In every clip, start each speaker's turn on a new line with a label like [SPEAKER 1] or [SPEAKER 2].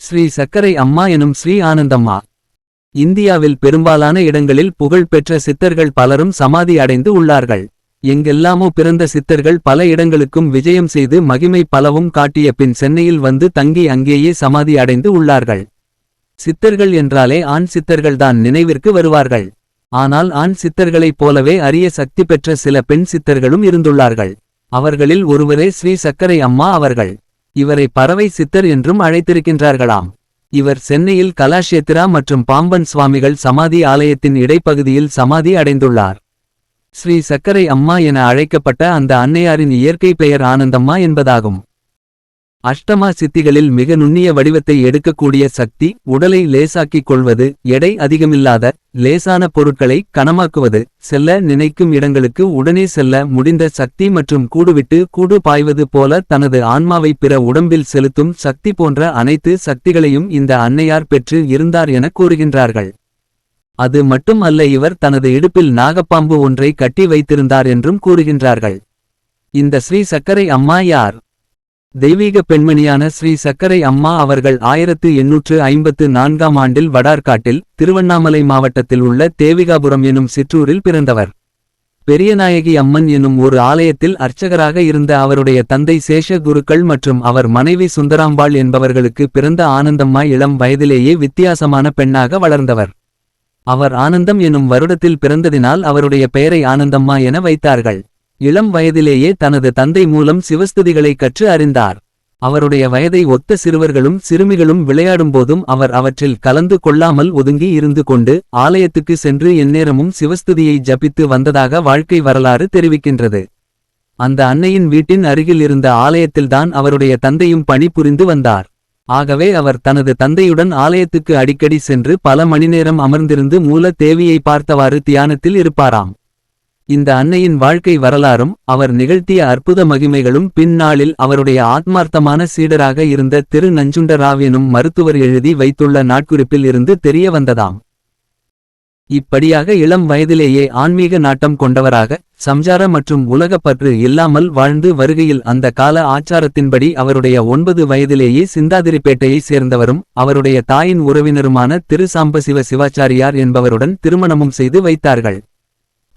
[SPEAKER 1] ஸ்ரீ சக்கரை அம்மா எனும் ஸ்ரீ ஆனந்தம்மா. இந்தியாவில் பெரும்பாலான இடங்களில் புகழ்பெற்ற சித்தர்கள் பலரும் சமாதி அடைந்து உள்ளார்கள். எங்கெல்லாமோ பிறந்த சித்தர்கள் பல இடங்களுக்கும் விஜயம் செய்து மகிமை பலவும் காட்டிய பின் சென்னையில் வந்து தங்கி அங்கேயே சமாதி அடைந்து உள்ளார்கள். சித்தர்கள் என்றாலே ஆண் சித்தர்கள்தான் நினைவிற்கு வருவார்கள். ஆனால் ஆண் சித்தர்களைப் போலவே அரிய சக்தி பெற்ற சில பெண் சித்தர்களும் இருந்துள்ளார்கள். அவர்களில் ஒருவரே ஸ்ரீ சக்கரை அம்மா அவர்கள். இவரை பறவை சித்தர் என்றும் அழைத்திருக்கின்றார்களாம். இவர் சென்னையில் கலாஷேத்ரா மற்றும் பாம்பன் சுவாமிகள் சமாதி ஆலயத்தின் இடைப்பகுதியில் சமாதி அடைந்துள்ளார். ஸ்ரீ சக்கரை அம்மா என அழைக்கப்பட்ட அந்த அன்னையாரின் இயற்கை பெயர் ஆனந்தம்மா என்பதாகும். அஷ்டமா சித்திகளில் மிக நுண்ணிய வடிவத்தை எடுக்கக்கூடிய சக்தி உடலை லேசாக்கிக் கொள்வது எடை அதிகமில்லாத லேசான பொருட்களை கனமாக்குவது செல்ல நினைக்கும் இடங்களுக்கு உடனே செல்ல முடிந்த சக்தி மற்றும் கூடுவிட்டு கூடு பாய்வது போல தனது ஆன்மாவை பிற உடம்பில் செலுத்தும் சக்தி போன்ற அனைத்து சக்திகளையும் இந்த அன்னையார் பெற்று இருந்தார் என கூறுகின்றார்கள். அது மட்டும் அல்ல இவர் தனது இடுப்பில் நாகப்பாம்பு ஒன்றை கட்டி வைத்திருந்தார் என்றும் கூறுகின்றார்கள். இந்த ஸ்ரீ சக்கரை அம்மா யார்? தெய்வீக பெண்மணியான ஸ்ரீ சக்கரை அம்மா அவர்கள் ஆயிரத்து எண்ணூற்று ஐம்பத்து நான்காம் ஆண்டில் வடார்காட்டில் திருவண்ணாமலை மாவட்டத்தில் உள்ள தேவிகாபுரம் எனும் சிற்றூரில் பிறந்தவர். பெரியநாயகி அம்மன் எனும் ஒரு ஆலயத்தில் அர்ச்சகராக இருந்த அவருடைய தந்தை சேஷ குருக்கள் மற்றும் அவர் மனைவி சுந்தராம்பாள் என்பவர்களுக்கு பிறந்த ஆனந்தம்மா இளம் வயதிலேயே வித்தியாசமான பெண்ணாக வளர்ந்தவர். அவர் ஆனந்தம் எனும் வருடத்தில் பிறந்ததினால் அவருடைய பெயரை ஆனந்தம்மா என வைத்தார்கள். இளம் வயதிலேயே தனது தந்தை மூலம் சிவஸ்துதிகளை கற்று அறிந்தார். அவருடைய வயதை ஒத்த சிறுவர்களும் சிறுமிகளும் விளையாடும்போதும் அவர் அவற்றில் கலந்து கொள்ளாமல் ஒதுங்கி இருந்து கொண்டு ஆலயத்துக்கு சென்று எந்நேரமும் சிவஸ்துதியை ஜபித்து வந்ததாக வாழ்க்கை வரலாறு தெரிவிக்கின்றது. அந்த அன்னையின் வீட்டின் அருகில் இருந்த ஆலயத்தில்தான் அவருடைய தந்தையும் பணிபுரிந்து வந்தார். ஆகவே அவர் தனது தந்தையுடன் ஆலயத்துக்கு அடிக்கடி சென்று பல மணிநேரம் அமர்ந்திருந்து மூல தேவியை பார்த்தவாறு தியானத்தில் இருப்பாராம். இந்த அன்னையின் வாழ்க்கை வரலாறும் அவர் நிகழ்த்திய அற்புத மகிமைகளும் பின்னாளில் அவருடைய ஆத்மார்த்தமான சீடராக இருந்த திரு நஞ்சுண்டராவியனும் மருத்துவர் எழுதி வைத்துள்ள நாட்குறிப்பில் இருந்து தெரிய வந்ததாம். இப்படியாக இளம் வயதிலேயே ஆன்மீக நாட்டம் கொண்டவராக சம்சார மற்றும் உலகப்பற்று இல்லாமல் வாழ்ந்து வருகையில் அந்த கால ஆச்சாரத்தின்படி அவருடைய ஒன்பது வயதிலேயே சிந்தாதிரிப்பேட்டையைச் சேர்ந்தவரும் அவருடைய தாயின் உறவினருமான திரு சாம்பசிவ சிவாச்சாரியார் என்பவருடன் திருமணமும் செய்து வைத்தார்கள்.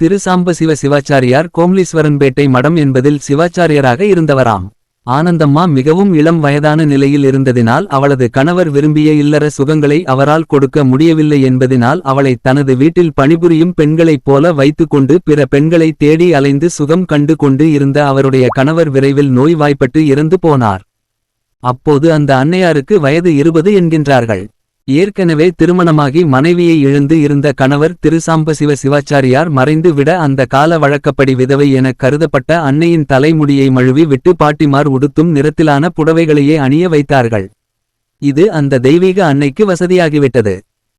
[SPEAKER 1] திரு சாம்பசிவ சிவாச்சாரியார் கோம்லீஸ்வரன்பேட்டை மடம் என்பதில் சிவாச்சாரியராக இருந்தவராம். ஆனந்தம்மா மிகவும் இளம் வயதான நிலையில் இருந்ததினால் அவளது கணவர் விரும்பிய இல்லற சுகங்களை அவரால் கொடுக்க முடியவில்லை என்பதினால் அவளை தனது வீட்டில் பணிபுரியும் பெண்களைப் போல வைத்துக்கொண்டு பிற பெண்களை தேடி அலைந்து சுகம் கண்டு கொண்டு இருந்த அவருடைய கணவர் விரைவில் நோய்வாய்ப்பட்டு இறந்து போனார். அப்போது அந்த அன்னையாருக்கு வயது இருபது என்கின்றார்கள். ஏற்கனவே திருமணமாகி மனைவியை இழந்து இருந்த கணவர் திருசாம்பசிவ சிவாச்சாரியார் மறைந்து விட அந்த கால வழக்கப்படி விதவை என கருதப்பட்ட அன்னையின் தலைமுடியை மழுவி விட்டு பாட்டிமார் உடுத்தும் நிறத்திலான புடவைகளையே அணிய வைத்தார்கள். இது அந்த தெய்வீக அன்னைக்கு வசதியாகிவிட்டது.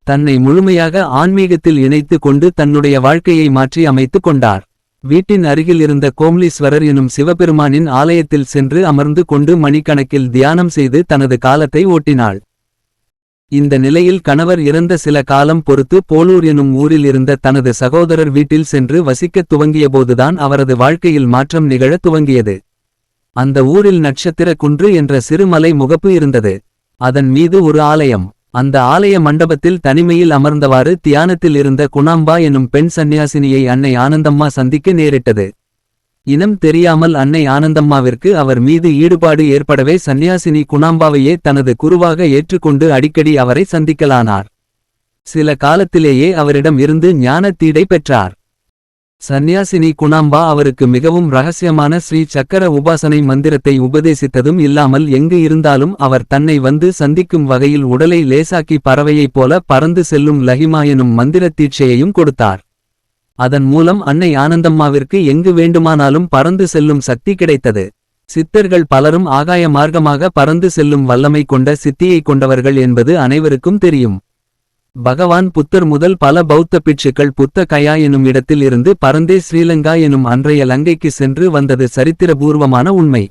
[SPEAKER 1] தன்னை முழுமையாக ஆன்மீகத்தில் இணைத்து கொண்டு தன்னுடைய வாழ்க்கையை மாற்றி அமைத்துக் கொண்டார். வீட்டின் அருகில் இருந்த கோம்லீஸ்வரர் எனும் சிவபெருமானின் ஆலயத்தில் சென்று அமர்ந்து கொண்டு மணிக்கணக்கில் தியானம் செய்து தனது காலத்தை ஓட்டினாள். இந்த நிலையில் கணவர் இறந்த சில காலம் பொறுத்து போலூர் எனும் ஊரில் இருந்த தனது சகோதரர் வீட்டில் சென்று வசிக்கத் துவங்கியபோதுதான் அவரது வாழ்க்கையில் மாற்றம் நிகழத் துவங்கியது. அந்த ஊரில் நட்சத்திர குன்று என்ற சிறுமலை முகப்பு இருந்தது. அதன் மீது ஒரு ஆலயம். அந்த ஆலய மண்டபத்தில் தனிமையில் அமர்ந்தவாறு தியானத்தில் இருந்த குணாம்பா எனும் பெண் சந்நியாசினியை அன்னை ஆனந்தம்மா சந்திக்க நேரிட்டது. இனம் தெரியாமல் அன்னை ஆனந்தம்மாவிற்கு அவர் மீது ஈடுபாடு ஏற்படவே சந்நியாசினி குணாம்பாவையே தனது குருவாக ஏற்றுக்கொண்டு அடிக்கடி அவரை சந்திக்கலானார். சில காலத்திலேயே அவரிடம் இருந்து ஞானத்தீடை தீடை பெற்றார். சந்நியாசினி குணாம்பா அவருக்கு மிகவும் ரகசியமான ஸ்ரீ சக்கர உபாசனை மந்திரத்தை உபதேசித்ததும் இல்லாமல் எங்கு இருந்தாலும் அவர் தன்னை வந்து சந்திக்கும் வகையில் உடலை லேசாக்கி பறவையைப் போல பறந்து செல்லும் லஹிமா எனும் மந்திர தீட்சையையும் கொடுத்தார். அதன் மூலம் அன்னை ஆனந்தம்மாவிற்கு எங்கு வேண்டுமானாலும் பறந்து செல்லும் சக்தி கிடைத்தது. சித்தர்கள் பலரும் ஆகாய மார்க்கமாக பறந்து செல்லும் வல்லமை கொண்ட சித்தியை கொண்டவர்கள் என்பது அனைவருக்கும் தெரியும். பகவான் புத்தர் முதல் பல பௌத்த பிட்சுக்கள் புத்த கயா எனும் இடத்தில் இருந்து பரந்தே ஸ்ரீலங்கா எனும் அன்றைய லங்கைக்கு சென்று வந்தது சரித்திரபூர்வமான உண்மை.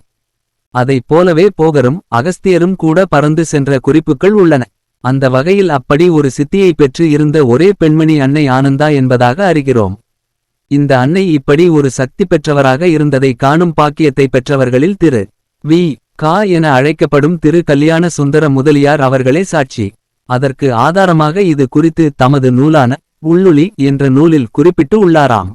[SPEAKER 1] அதைப் போலவே போகரும் அகஸ்தியரும் கூட பறந்து சென்ற குறிப்புகள் உள்ளன. அந்த வகையில் அப்படி ஒரு சித்தியை பெற்று இருந்த ஒரே பெண்மணி அன்னை ஆனந்தா என்பதாக அறிகிறோம். இந்த அன்னை இப்படி ஒரு சக்தி பெற்றவராக இருந்ததை காணும் பாக்கியத்தை பெற்றவர்களில் திரு. வி. கா. என அழைக்கப்படும் திரு. கல்யாண சுந்தர முதலியார் அவர்களே சாட்சி. அதற்கு ஆதாரமாக இது குறித்து தமது நூலான உள்ளுளி என்ற நூலில் குறிப்பிட்டு உள்ளாராம்.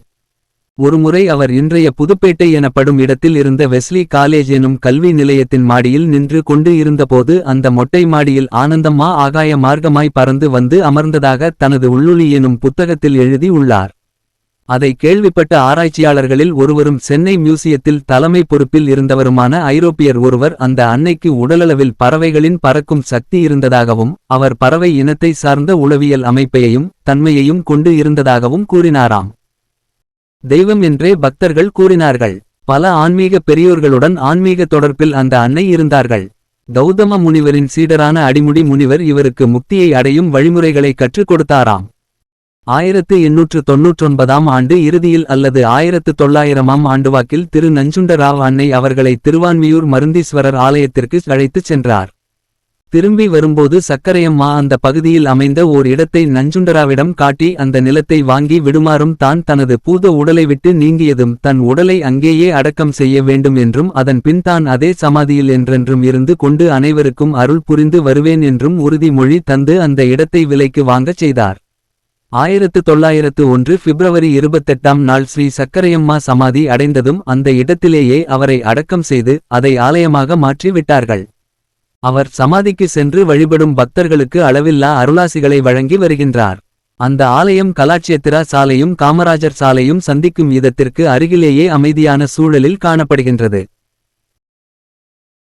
[SPEAKER 1] ஒருமுறை அவர் இன்றைய புதுப்பேட்டை எனப்படும் இடத்தில் இருந்த வெஸ்லி காலேஜ் எனும் கல்வி நிலையத்தின் மாடியில் நின்று கொண்டு இருந்தபோது அந்த மொட்டை மாடியில் ஆனந்தம்மா ஆகாய மார்க்கமாய் பறந்து வந்து அமர்ந்ததாக தனது உள்ளுளி எனும் புத்தகத்தில் எழுதி உள்ளார். அதை கேள்விப்பட்ட ஆராய்ச்சியாளர்களில் ஒருவரும் சென்னை மியூசியத்தில் தலைமை பொறுப்பில் இருந்தவருமான ஐரோப்பியர் ஒருவர் அந்த அன்னைக்கு உடலளவில் பறவைகளின் பறக்கும் சக்தி இருந்ததாகவும் அவர் பறவை இனத்தை சார்ந்த உளவியல் அமைப்பையும் தன்மையையும் கொண்டு இருந்ததாகவும் கூறினாராம். தெய்வம் என்றே பக்தர்கள் கூறினார்கள். பல ஆன்மீக பெரியோர்களுடன் ஆன்மீக தொடர்பில் அந்த அன்னை இருந்தார்கள். கௌதம முனிவரின் சீடரான அடிமுடி முனிவர் இவருக்கு முக்தியை அடையும் வழிமுறைகளை கற்றுக் கொடுத்தாராம். ஆயிரத்து எண்ணூற்று தொன்னூற்றொன்பதாம் ஆண்டு இறுதியில் அல்லது ஆயிரத்து தொள்ளாயிரமாம் ஆண்டுவாக்கில் திரு நஞ்சுண்டராவ் அன்னை அவர்களை திருவான்மியூர் மருந்தீஸ்வரர் ஆலயத்திற்கு அழைத்துச் சென்றார். திரும்பி வரும்போது சக்கரையம்மா அந்த பகுதியில் அமைந்த ஓர் இடத்தை நஞ்சுண்டராவிடம் காட்டி அந்த நிலத்தை வாங்கி விடுமாறும் தான் தனது பூத உடலை விட்டு நீங்கியதும் தன் உடலை அங்கேயே அடக்கம் செய்ய வேண்டும் என்றும் அதன் பின் தான் அதே சமாதியில் என்றென்றும் இருந்து கொண்டு அனைவருக்கும் அருள் புரிந்து வருவேன் என்றும் உறுதிமொழி தந்து அந்த இடத்தை விலைக்கு வாங்கச் செய்தார். ஆயிரத்து தொள்ளாயிரத்து ஒன்று பிப்ரவரி இருபத்தெட்டாம் நாள் ஸ்ரீ சக்கரையம்மா சமாதி அடைந்ததும் அந்த இடத்திலேயே அவரை அடக்கம் செய்து அதை ஆலயமாக மாற்றி விட்டார்கள் அவர் சமாதிக்கு சென்று வழிபடும் பக்தர்களுக்கு அளவில்லா அருளாசிகளை வழங்கி வருகின்றார். அந்த ஆலயம் கலாட்சியத்திரா சாலையும் காமராஜர் சாலையும் சந்திக்கும் இதத்திற்கு அருகிலேயே அமைதியான சூழலில் காணப்படுகின்றது.